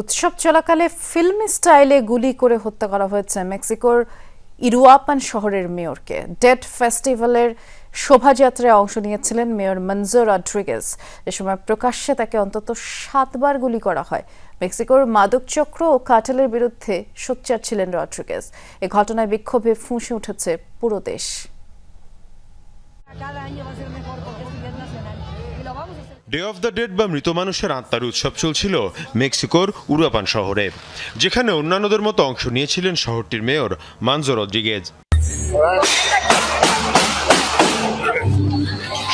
উৎসব চলাকালে ফিল্মি স্টাইলে গুলি করে হত্যা করা হয়েছে মেক্সিকোর ইরুয়াপান শহরের মেয়রকে। ডেড ফেস্টিভ্যালের শোভাযাত্রায় অংশ নিয়েছিলেন মেয়র মঞ্জুর রড্রিগেজ। এ সময় প্রকাশ্যে তাকে অন্তত সাতবার গুলি করা হয়। মেক্সিকোর মাদক চক্র ও কাটেলের বিরুদ্ধে সোচ্চার ছিলেন রড্রিগেজ। এ ঘটনায় বিক্ষোভে ফুঁসে উঠেছে পুরো দেশ। ডে অফ দ্য ডেড বা মৃত মানুষের আত্মার উৎসব চলছিল মেক্সিকোর উরুয়াপান শহরে, যেখানে অন্যান্যদের মতো অংশ নিয়েছিলেন শহরটির মেয়র মানজো রদ্রিগেজ।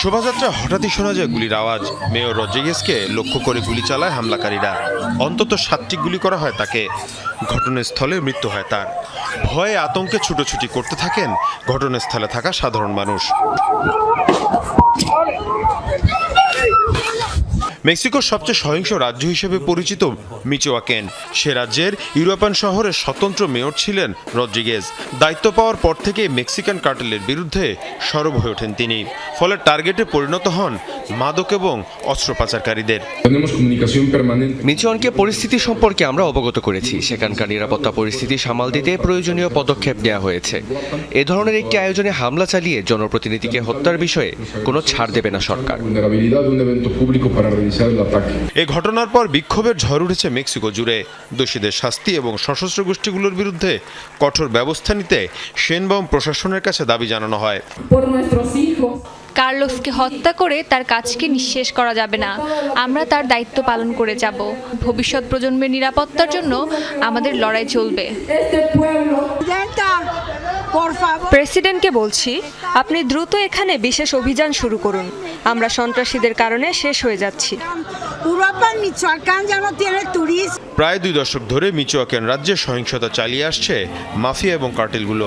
শোভাযাত্রা হঠাৎই শোনা যায় গুলির আওয়াজ। মেয়র রদ্রিগেজকে লক্ষ্য করে গুলি চালায় হামলাকারীরা। অন্তত সাতটি গুলি করা হয় তাকে। ঘটনাস্থলে মৃত্যু হয় তার। ভয়ে আতঙ্কে ছুটোছুটি করতে থাকেন ঘটনাস্থলে থাকা সাধারণ মানুষ। মেক্সিকোর সবচেয়ে সহিংস রাজ্য হিসেবে পরিচিত মিচোয়াকেন সে রাজ্যের ইউরোপান শহরের স্বতন্ত্র মেয়র ছিলেন রদ্রিগেজ দায়িত্ব পাওয়ার পর থেকে মেক্সিকান কার্টেলের বিরুদ্ধে সরব হয়ে ওঠেন তিনি। ফলে টার্গেটে পরিণত হন মাদক এবং অস্ত্র পাচারকারীদের. মিচুয়ানকে পরিস্থিতি সম্পর্কে আমরা অবগত করেছি সেখানকার নিরাপত্তা পরিস্থিতি সামাল দিতে প্রয়োজনীয় পদক্ষেপ নেওয়া হয়েছে এ ধরনের একটি আয়োজনে হামলা চালিয়ে জনপ্রতিনিধিকে হত্যার বিষয়ে কোনো ছাড় দেবে না সরকার. এ ঘটনার পর বিক্ষোভের ঝড় উঠেছে মেক্সিকো জুড়ে দোষীদের শাস্তি এবং সশস্ত্র গোষ্ঠীগুলোর বিরুদ্ধে কঠোর ব্যবস্থা নিতে সেনবাম প্রশাসনের কাছে দাবি জানানো হয়. কার্লোসকে হত্যা করে তার কাজকে নিঃশেষ করা যাবে না। আমরা তার দায়িত্ব পালন করে যাব। ভবিষ্যৎ প্রজন্মের নিরাপত্তার জন্য আমাদের লড়াই চলবে. প্রেসিডেন্টকে বলছি আপনি দ্রুত এখানে বিশেষ অভিযান শুরু করুন। আমরা সন্ত্রাসীদের কারণে শেষ হয়ে যাচ্ছি। প্রায় দুই দশক ধরে মিচোয়াকেন রাজ্যে সহিংসতা চালিয়ে আসছে মাফিয়া এবং কার্টেলগুলো।